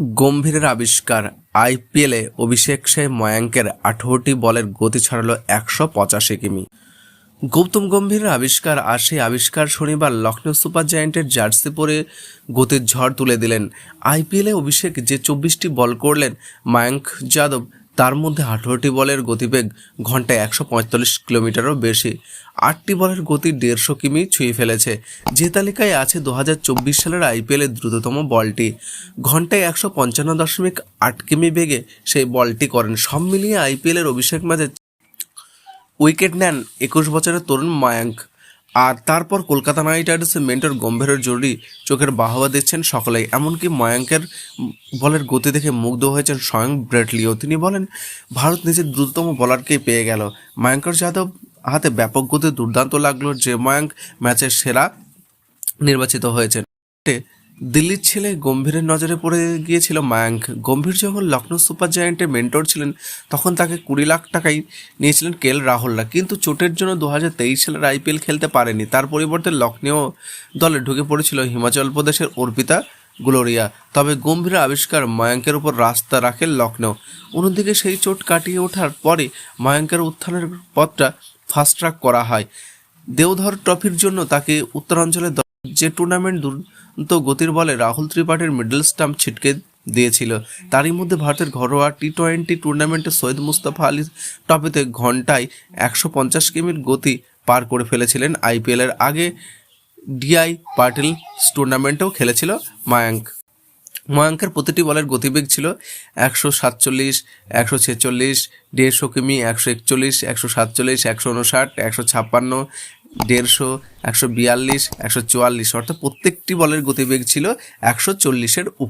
গম্ভীরের আবিষ্কার আইপিএলে অভিষেক সে ময়াঙ্কের আঠারোটি বলের গতি ছাড়ালো একশো পঁচাশি কিমি। গৌতম গম্ভীরের আবিষ্কার আর সেই আবিষ্কার শনিবার লখনৌ সুপার জায়েন্টের জার্সি পরে গতির ঝড় তুলে দিলেন। আইপিএলে অভিষেক যে চব্বিশটি বল করলেন, মায়াঙ্ক যাদব তার মধ্যে আঠারোটি বলের গতিবেগ ঘন্টায় একশো পঁয়তাল্লিশ কিলোমিটারও বেশি। আটটি বলের গতি দেড়শো কিমি ছুঁয়ে ফেলেছে। যে তালিকায় আছে দু হাজার চব্বিশ সালের আইপিএলের দ্রুততম বলটি। ঘন্টায় একশো পঞ্চান্ন দশমিক আট কিমি বেগে সেই বলটি করেন। সব মিলিয়ে আইপিএলের অভিষেক ম্যাচে উইকেট নেন একুশ বছরের তরুণ মায়াঙ্ক। আর তারপর কলকাতা নাইট রাইডার্সের মেন্টর গম্ভীরের জরুরি চোখের বাহবা দিচ্ছেন সকলেই। এমনকি ময়াঙ্কের বলের গতি দেখে মুগ্ধ হয়েছেন স্বয়ং ব্রেটলিও তিনি বলেন, ভারত নিজের দ্রুততম বলারকেই পেয়ে গেল। ময়াঙ্কর যাদব হাতে ব্যাপক গতি দুর্দান্ত লাগল যে ময়াঙ্ক ম্যাচের সেরা নির্বাচিত হয়েছেন। দিল্লির ছেলে গম্ভীরের নজরে পড়ে গিয়েছিল মায়াঙ্ক। গম্ভীর যখন লখনৌ সুপার জায়ান্টের মেন্টর ছিলেন, তখন তাকে কুড়ি লাখ টাকাই নিয়েছিলেন কেল রাহুলরা। কিন্তু চোটের জন্য দু হাজার তেইশ সালের আইপিএল খেলতে পারেনি। তার পরিবর্তে লখনৌ দলে ঢুকে পড়েছিল হিমাচল প্রদেশের অর্পিতা গ্লোরিয়া। তবে গম্ভীর আবিষ্কার মায়াঙ্কের উপর রাস্তা রাখে লখনৌ অন্যদিকে সেই চোট কাটিয়ে ওঠার পরে মায়াঙ্কের উত্থানের পথটা ফাস্ট ট্র্যাক করা হয়। দেওধর ট্রফির জন্য তাকে উত্তরাঞ্চলের যে টুর্নামেন্ট দুরন্ত গতির বলে রাহুল ত্রিপাঠীর মিডল স্টাম্প ছিটকে দিয়েছিল, তারই মধ্যে ভারতের ঘরোয়া টি টোয়েন্টি টুর্নামেন্টে সৈয়দ মুস্তাফা আলী ট্রফিতে ঘন্টায় একশো পঞ্চাশ কিমির গতি পার করে ফেলেছিলেন আইপিএলের আগে ডিআই পাটিল টুর্নামেন্টেও খেলেছিল মায়াঙ্ক ময়াঙ্কের প্রতিটি বলের গতিবেগ ছিল একশো সাতচল্লিশ, একশো ছেচল্লিশ, দেড়শো কিমি, একশো একচল্লিশ, একশো সাতচল্লিশ, একশো উনষাট, একশো ছাপ্পান্ন দেড়শো একশো বিয়াল্লিশ একশো চুয়াল্লিশ অর্থাৎ প্রত্যেকটি বলের গতিবেগ ছিল একশো চল্লিশের উপর।